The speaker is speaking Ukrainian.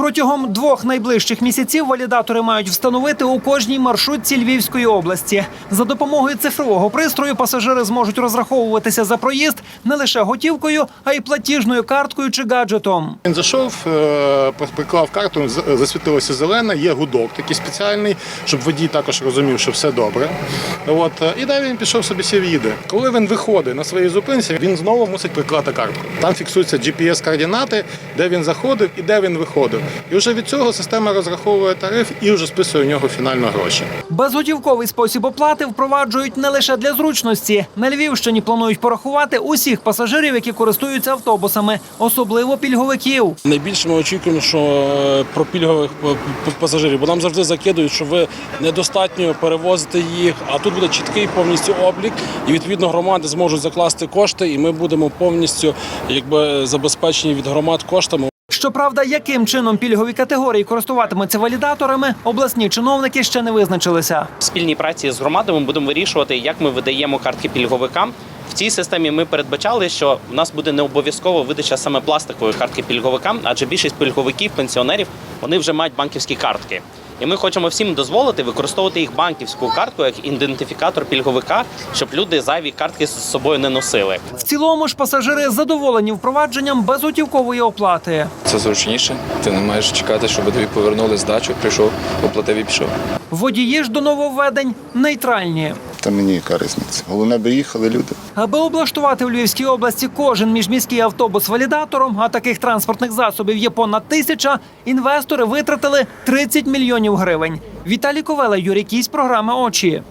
Протягом двох найближчих місяців валідатори мають встановити у кожній маршрутці Львівської області. За допомогою цифрового пристрою пасажири зможуть розраховуватися за проїзд не лише готівкою, а й платіжною карткою чи гаджетом. Він зайшов, е, приклав карту, засвітилося зелене, є гудок такий спеціальний, щоб водій також розумів, що все добре. От, е, і далі він пішов собі сів їде. Коли він виходить на своїй зупинці, він знову мусить приклати картку. Там фіксуються GPS-координати, де він заходив і де він виходив. І вже від цього система розраховує тариф і вже списує у нього фінально гроші. Безготівковий спосіб оплати впроваджують не лише для зручності. На Львівщині планують порахувати усіх пасажирів, які користуються автобусами, особливо пільговиків. Найбільше ми очікуємо, що е, про пільгових п- пасажирів, бо нам завжди закидують, що ви недостатньо перевозите їх, а тут буде чіткий повністю облік, і відповідно громади зможуть закласти кошти, і ми будемо повністю якби забезпечені від громад коштами. Щоправда, яким чином пільгові категорії користуватимуться валідаторами, обласні чиновники ще не визначилися. В спільній праці з громадами будемо вирішувати, як ми видаємо картки пільговикам. В цій системі ми передбачали, що в нас буде не обов'язково видача саме пластикової картки пільговикам, адже більшість пільговиків, пенсіонерів, вони вже мають банківські картки. І ми хочемо всім дозволити використовувати їх банківську картку як ідентифікатор пільговика, щоб люди зайві картки з собою не носили. В цілому ж пасажири задоволені впровадженням безготівкової оплати. Це зручніше. Ти не маєш чекати, щоб тобі повернули здачу, прийшов, оплатив і пішов. Водії ж до нововведень нейтральні. Та мені яка різниця. Головне би їхали люди. Аби облаштувати в Львівській області кожен міжміський автобус валідатором, а таких транспортних засобів є понад тисяча, інвестори витратили 30 мільйонів гривень. Віталій Ковела, Юрій Кісь, програма Очі.